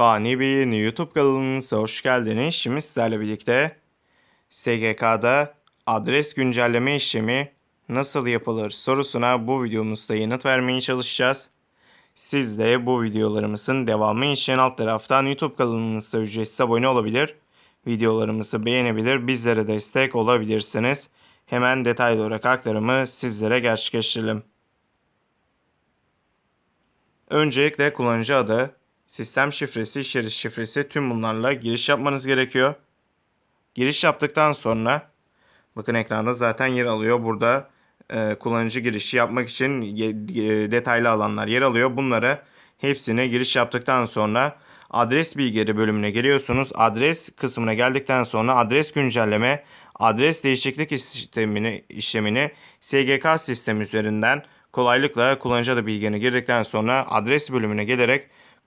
Fani Bey'in YouTube kanalınıza hoş geldiniz. Şimdi sizlerle birlikte SGK'da adres güncelleme işlemi nasıl yapılır sorusuna bu videomuzda yanıt vermeye çalışacağız. Siz de bu videolarımızın devamı için alt taraftan YouTube kanalımıza ücretsiz abone olabilir. Videolarımızı beğenebilir, bizlere destek olabilirsiniz. Hemen detaylı olarak aktarımı sizlere gerçekleştirelim. Öncelikle kullanıcı adı, sistem şifresi, içerik şifresi tüm bunlarla giriş yapmanız gerekiyor. Giriş yaptıktan sonra bakın ekranda zaten yer alıyor. Burada e, kullanıcı girişi yapmak için e, detaylı alanlar yer alıyor. Bunları hepsine giriş yaptıktan sonra adres bilgileri bölümüne geliyorsunuz. Adres kısmına geldikten sonra adres güncelleme, adres değişiklik işlemini, işlemini SGK sistemi üzerinden kolaylıkla kullanıcı adı bilgilerini girdikten sonra adres bölümüne gelerek